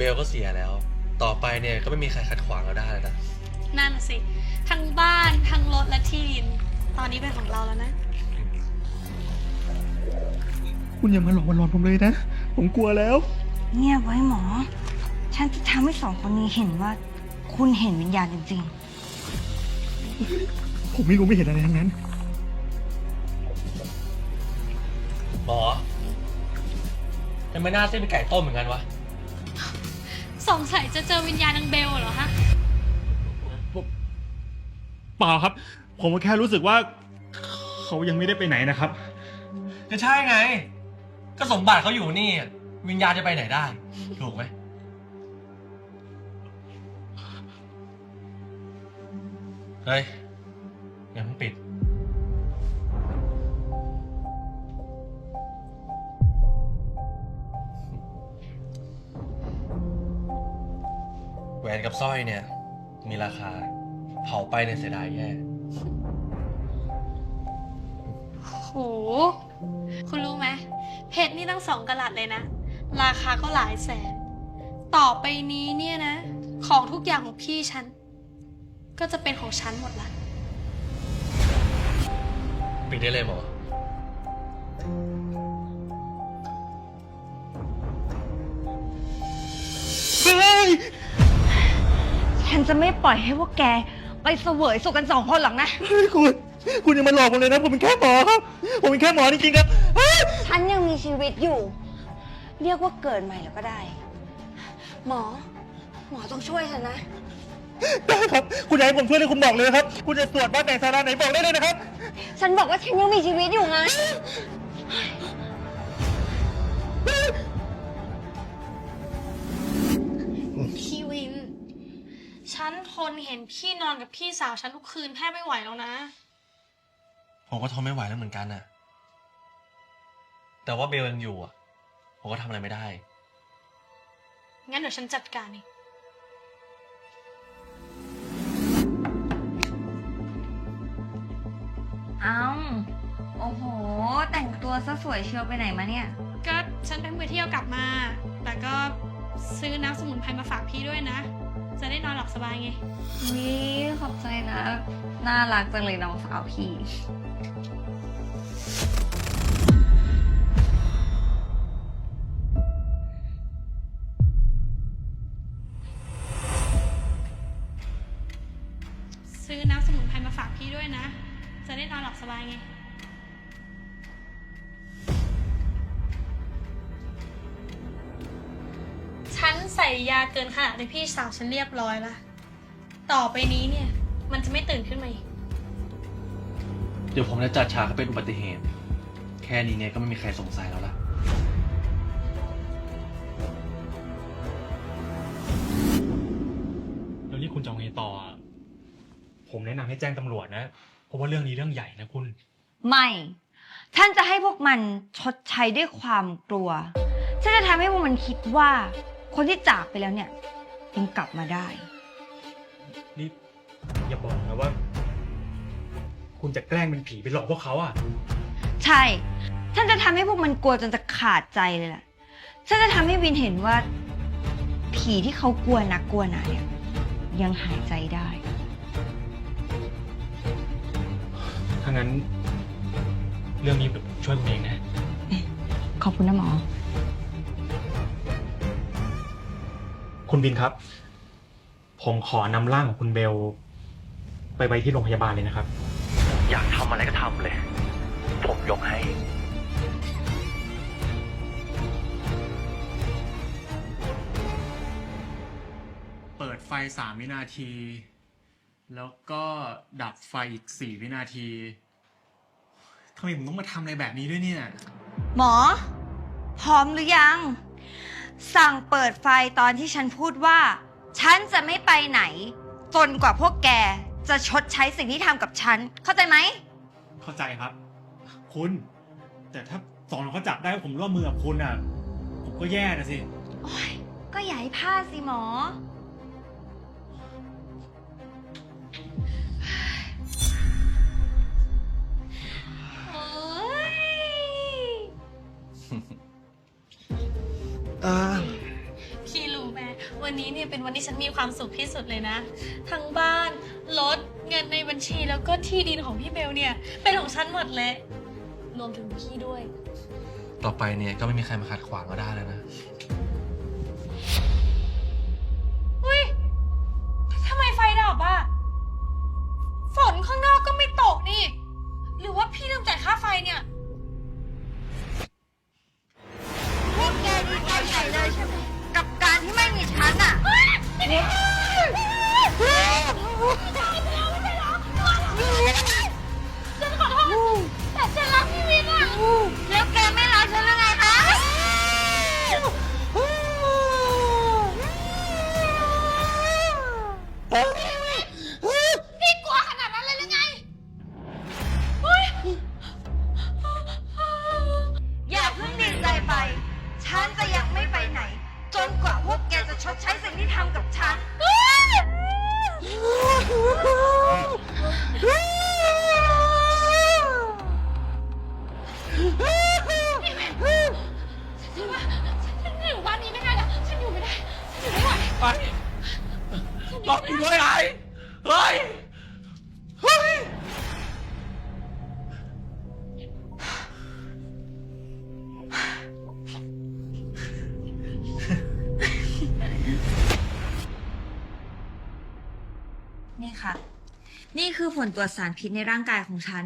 เบลก็เสียแล้ว ต่อไปเนี่ยก็ไม่มีใครขัดขวางเราได้แล้วนะ นั่นน่ะสิ ทั้งบ้านทั้งรถและที่ดิน ตอนนี้เป็นของเราแล้วนะ คุณอย่ามาหลอกมาหลอนผมเลยนะ ผมกลัวแล้ว เงียบไว้หมอ ฉันจะทำให้สองคนนี้เห็นว่า คุณเห็นวิญญาณจริงผมไม่รู้ไม่เห็นอะไรทั้งนั้น หมอทำไมหน้าเส้นเป็นไก่ต้มเหมือนกันวะ สงสัยจะเจอวิญญาณนางเบลเหรอฮะ เปล่าครับ ผมก็แค่รู้สึกว่า เขายังไม่ได้ไปไหนนะครับ ก็ใช่ไง ก็สมบัติเขาอยู่นี่ วิญญาณจะไปไหนได้ ถูกไหม เฮ้ยอย่าเพิ่งปิด วนกับสร้อยเนี่ย มีราคา เผาไปเนี่ยเสียดายแย่ โห คุณรู้ไหม เพชรนี่ตั้งสองกะลัดเลยนะ ราคาก็หลายแสน ต่อไปนี้เนี่ยนะ ของทุกอย่างของพี่ฉัน ก็จะเป็นของฉันหมดละ ปิดได้เลยหมอ ฉันจะไม่ปล่อยให้พวกแก ไปเสวยสุขกันสองคนหรอกนะ เฮ้ยคุณ คุณอย่ามาหลอกผมเลยนะ ผมเป็นแค่หมอครับ ผมเป็นแค่หมอจริงๆครับเฮ้ยฉันยังมีชีวิตอยู่ เรียกว่าเกิดใหม่แล้วก็ได้ หมอ หมอต้องช่วยฉันนะ ได้ครับ คุณอยากให้ผมช่วยเลยคุณบอกเลยนะครับ คุณจะตรวจบ้านแต่งสาราไหนบอกได้เลยนะครับ ฉันบอกว่าฉันยังมีชีวิตอยู่ไง นทนเห็นพี่นอนกับพี่สาวฉันทุกคืนแทบไม่ไหวแล้วนะ ผมก็ทนไม่ไหวแล้วเหมือนกันน่ะ แต่ว่าเบลยังอยู่อะ ผมก็ทำอะไรไม่ได้ งั้นเดี๋ยวฉันจัดการเองเอ้าโอ้โห แต่งตัวซะสวยเชียวไปไหนมาเนี่ย ก็ฉันเพิ่งไปเที่ยวกลับมา แต่ก็ซื้อน้ำสมุนไพรมาฝากพี่ด้วยนะ จะได้นอนหลับสบายไง วิขอบใจนะ น่ารักจังเลยน้องสาวพี่ ซื้อน้ำสมุนไพรมาฝากพี่ด้วยนะ จะได้นอนหลับสบายไง ใส่ยาเกินขนาดในพี่สาวฉันเรียบร้อยละ ต่อไปนี้เนี่ย มันจะไม่ตื่นขึ้นมาอีก เดี๋ยวผมจะจัดฉากให้เป็นอุบัติเหตุ แค่นี้เนี่ยก็ไม่มีใครสงสัยแล้วล่ะ แล้วนี่คุณจะเอาไงต่อผมแนะนำให้แจ้งตำรวจนะ เพราะว่าเรื่องนี้เรื่องใหญ่นะคุณ ไม่ ฉันจะให้พวกมันชดใช้ด้วยความกลัว ฉันจะทำให้พวกมันคิดว่า คนที่จากไปแล้วเนี่ยยังกลับมาได้ นี่อย่าบอกนะว่า คุณจะแกล้งเป็นผีไปหลอกพวกเขาอะ ใช่ ฉันจะทำให้พวกมันกลัวจนจะขาดใจเลยแหละฉันจะทำให้วินเห็นว่า ผีที่เขากลัวนักกลัวหนาเนี่ยยังหายใจได้ ถ้างั้น เรื่องนี้ผมช่วยคุณเองนะ ขอบคุณนะหมอ คุณบินครับ ผมขอนำร่างของคุณเบล ไปไว้ที่โรงพยาบาลเลยนะครับ อยากทำอะไรก็ทำเลย ผมยกให้ เปิดไฟสามวินาที แล้วก็ดับไฟอีกสี่วินาทีทำไมผมต้องมาทำอะไรแบบนี้ด้วยเนี่ย หมอ พร้อมหรือยัง สั่งเปิดไฟตอนที่ฉันพูดว่า ฉันจะไม่ไปไหน จนกว่าพวกแกจะชดใช้สิ่งที่ทำกับฉัน เข้าใจไหม เข้าใจครับ คุณ แต่ถ้าสองคนเขาจับได้ว่าผมร่วมมือกับคุณอะ ผมก็แย่นะสิ โอ๊ยก็อย่าให้พลาดสิหมอ เนี่ยเป็นวันที่ฉันมีความสุขที่สุดเลยนะ ทั้งบ้านรถเงินในบัญชีแล้วก็ที่ดินของพี่เบลเนี่ย เป็นของฉันหมดเลย รวมถึงพี่ด้วย ต่อไปเนี่ยก็ไม่มีใครมาขัดขวางเราได้แล้วนะ ฉั ไปรออีกด้ยไอ้เฮ้ยเฮ้ยนี่ค่ะ นี่คือผลตรวจสารพิษในร่างกายของฉัน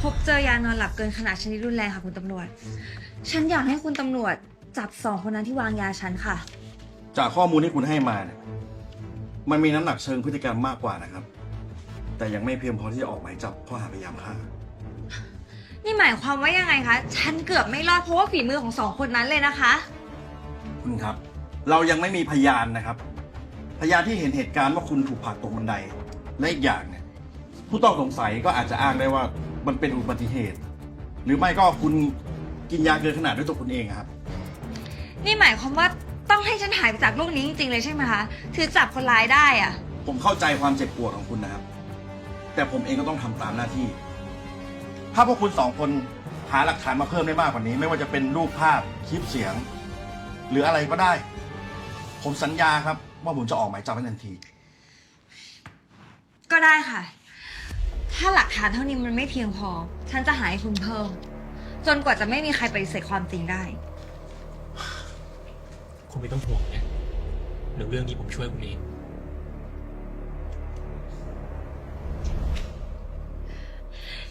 พบเจอยานอนหลับเกินขนาดชนิดรุนแรงค่ะคุณตำรวจ ฉันอยากให้คุณตำรวจจับสองคนนั้นที่วางยาฉันค่ะ จากข้อมูลที่คุณให้มาเนี่ยมันมีน้ำหนักเชิงพฤติกรรมมากกว่านะครับ แต่ยังไม่เพียงพอที่จะออกหมายจับข้อหาพยายามฆ่า นี่หมายความว่ายังไงคะ ฉันเกือบไม่รอดเพราะว่าฝีมือของสองคนนั้นเลยนะคะ คุณครับ เรายังไม่มีพยานนะครับ พยานที่เห็นเหตุการณ์ว่าคุณถูกผลักตกบันได และอีกอย่างเนี่ย ผู้ต้องสงสัยก็อาจจะอ้างได้ว่ามันเป็นอุบัติเหตุ หรือไม่ก็คุณกินยาเกินขนาดด้วยตัวคุณเองอะครับ นี่หมายความว่า ต้องให้ฉันหายไปจากโลกนี้จริงๆเลยใช่ไหมคะถือจับคนร้ายได้อะผมเข้าใจความเจ็บปวดของคุณนะครับ แต่ผมเองก็ต้องทำตามหน้าที่ ถ้าพวกคุณสองคนหาหลักฐานมาเพิ่มได้มากกว่านี้ ไม่ว่าจะเป็นรูปภาพคลิปเสียง หรืออะไรก็ได้ ผมสัญญาครับ ว่าผมจะออกหมายจับให้ทันที ก็ได้ค่ะ ถ้าหลักฐานเท่านี้มันไม่เพียงพอ ฉันจะหาให้คุณเพิ่ม จนกว่าจะไม่มีใครปฏิเสธความจริงได้ คุณไม่ต้องห่วงนะเดี๋ยวเรื่องนี้ผมช่วยคุณเอง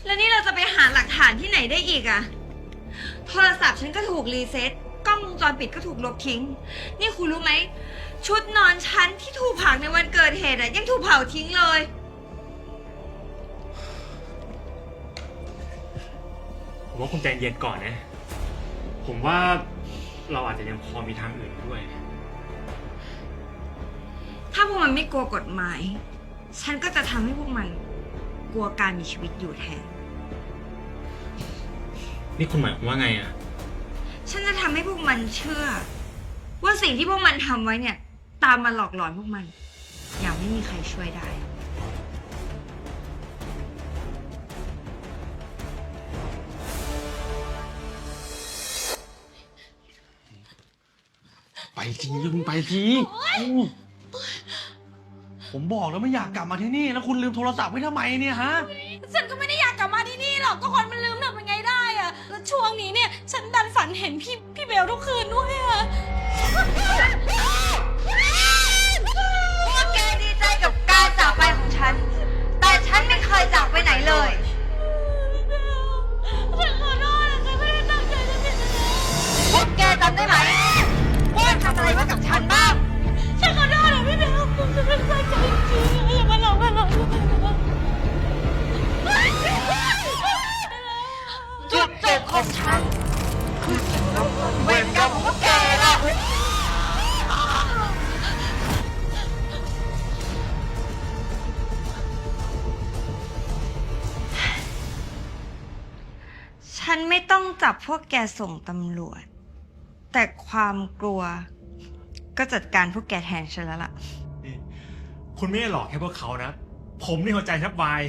แล้วนี่เราจะไปหาหลักฐานที่ไหนได้อีกอะโทรศัพท์ฉันก็ถูกรีเซ็ตกล้องวงจรปิดก็ถูกลบทิ้ง นี่คุณรู้ไหม ชุดนอนฉันที่ถูกเผาในวันเกิดเหตุอะยังถูกเผาทิ้งเลย ผมว่าคุณใจเย็นก่อนนะ ผมว่า เราอาจจะยังพอมีทางอื่นด้วย ถ้าพวกมันไม่กลัวกฎหมาย ฉันก็จะทำให้พวกมันกลัวการมีชีวิตอยู่แทน นี่คุณหมายความว่าไงอะ ฉันจะทำให้พวกมันเชื่อ ว่าสิ่งที่พวกมันทำไว้เนี่ย ตามมาหลอกหลอนพวกมัน อย่างไม่มีใครช่วยได้ ไปทีคุณไปทีผมบอกแล้วไม่อยากกลับมาที่นี่ แล้วคุณลืมโทรศัพท์ไว้ทำไมเนี่ยฮะ ฉันก็ไม่ได้อยากกลับมาที่นี่หรอกก็คนมันลืมทำยังไงได้อะแล้วช่วงนี้เนี่ยฉันดันฝันเห็นพี่พี่เบลทุกคืนด้วยอะพวกแกดีใจกับการจากไปของฉัน แต่ฉันไม่เคยจากไปไหนเลย ของฉันคือต้องทนเวรกรรมของพวกแกล่ะฉันไม่ต้องจับพวกแกส่งตำรวจ แต่ความกลัว ก็จัดการพวกแกแทนฉันแล้วล่ะ คุณไม่ได้หลอกแค่พวกเขานะ ผมนี่หัวใจแทบวาย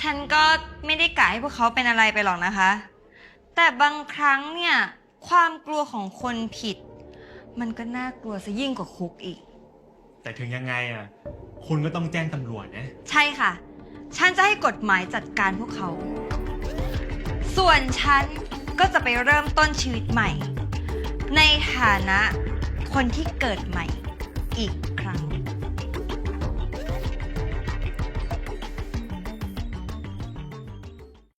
ฉันก็ไม่ได้กะให้พวกเขาเป็นอะไรไปหรอกนะคะ แต่บางครั้งเนี่ย ความกลัวของคนผิด มันก็น่ากลัวซะยิ่งกว่าคุกอีก แต่ถึงยังไงอะ คุณก็ต้องแจ้งตำรวจนะ ใช่ค่ะ ฉันจะให้กฎหมายจัดการพวกเขา ส่วนฉันก็จะไปเริ่มต้นชีวิตใหม่ ในฐานะคนที่เกิดใหม่อีกครั้ง